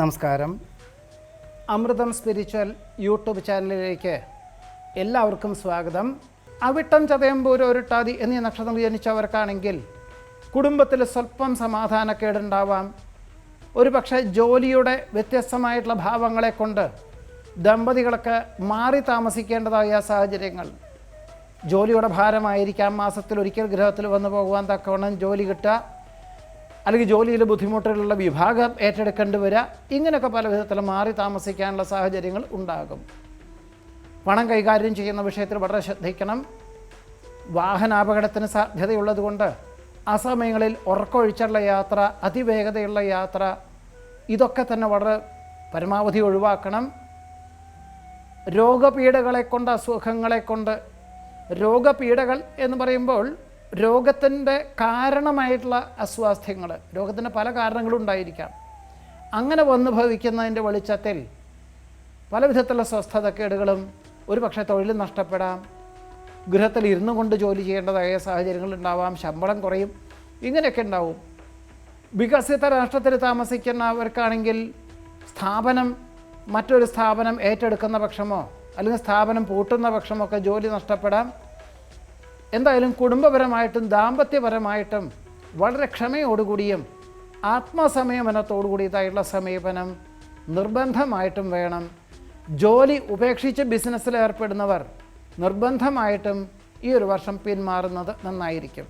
നമസ്കാരം. അമൃതം spiritual YouTube ചാനലിലേക്ക് എല്ലാവർക്കും സ്വാഗതം. അവിട്ടം ചതയമ്പൂർ ഒരുട്ടാതി എന്നീ നക്ഷത്രം ജനിച്ചവർക്കാണെങ്കിൽ കുടുംബത്തിൽ സ്വല്പം സമാധാനക്കേടുണ്ടാവാം. ഒരുപക്ഷെ ജോലിയുടെ വ്യത്യസ്തമായിട്ടുള്ള ഭാവങ്ങളെ കൊണ്ട് ദമ്പതികളൊക്കെ മാറി താമസിക്കേണ്ടതായ സാഹചര്യങ്ങൾ. ജോലിയുടെ ഭാരമായിരിക്കാം. മാസത്തിൽ ഒരിക്കൽ ഗ്രഹത്തിൽ വന്നു പോകുവാൻ തക്കവണ്ണം ജോലി കിട്ടുക. അല്ലെങ്കിൽ ജോലിയിൽ ബുദ്ധിമുട്ടുകളുള്ള വിഭാഗം ഏറ്റെടുക്കേണ്ടി വരിക ഇങ്ങനെയൊക്കെ പല വിധത്തിൽ മാറി താമസിക്കാനുള്ള സാഹചര്യങ്ങൾ ഉണ്ടാകും. പണം കൈകാര്യം ചെയ്യുന്ന വിഷയത്തിൽ വളരെ ശ്രദ്ധിക്കണം. വാഹനാപകടത്തിന് സാധ്യതയുള്ളതുകൊണ്ട് ആ സമയങ്ങളിൽ ഉറക്കമൊഴിച്ചുള്ള യാത്ര അതിവേഗതയുള്ള യാത്ര ഇതൊക്കെ തന്നെ വളരെ പരമാവധി ഒഴിവാക്കണം. രോഗപീഠകളെ കൊണ്ട് അസുഖങ്ങളെ കൊണ്ട് രോഗപീഠകൾ എന്ന് പറയുമ്പോൾ രോഗത്തിന്റെ കാരണമായിട്ടുള്ള അസ്വാസ്ഥ്യങ്ങൾ രോഗത്തിന്റെ പല കാരണങ്ങളും ഉണ്ടായിരിക്കാം. അങ്ങനെ വന്നു ഭവിക്കുന്നതിന്റെ വെളിച്ചത്തിൽ പല വിധത്തിലുള്ള സ്വസ്ഥതക്കേടുകളും ഒരു പക്ഷേ തൊഴിൽ നഷ്ടപ്പെടാം ഗൃഹത്തിൽ ഇരുന്നു കൊണ്ട് ജോലി ചെയ്യേണ്ടതായ സാഹചര്യങ്ങൾ ഉണ്ടാവാം ശമ്പളം കുറയും ഇങ്ങനെയൊക്കെ ഉണ്ടാവും. വികസിത രാഷ്ട്രത്തിൽ താമസിക്കുന്നവർക്കാണെങ്കിൽ സ്ഥാപനം മറ്റൊരു സ്ഥാപനം ഏറ്റെടുക്കുന്ന പക്ഷമോ അല്ലെങ്കിൽ സ്ഥാപനം പൂട്ടുന്ന പക്ഷമൊക്കെ ജോലി നഷ്ടപ്പെടാം എന്തായാലും കുടുംബപരമായിട്ടും ദാമ്പത്യപരമായിട്ടും വളരെ ക്ഷമയോടുകൂടിയും ആത്മസംയമനത്തോടു കൂടിയതായിട്ടുള്ള സമീപനം നിർബന്ധമായിട്ടും വേണം. ജോലി ഉപേക്ഷിച്ച് ബിസിനസ്സിൽ ഏർപ്പെടുന്നവർ നിർബന്ധമായിട്ടും ഈ ഒരു വർഷം പിന്മാറുന്നത് നന്നായിരിക്കും.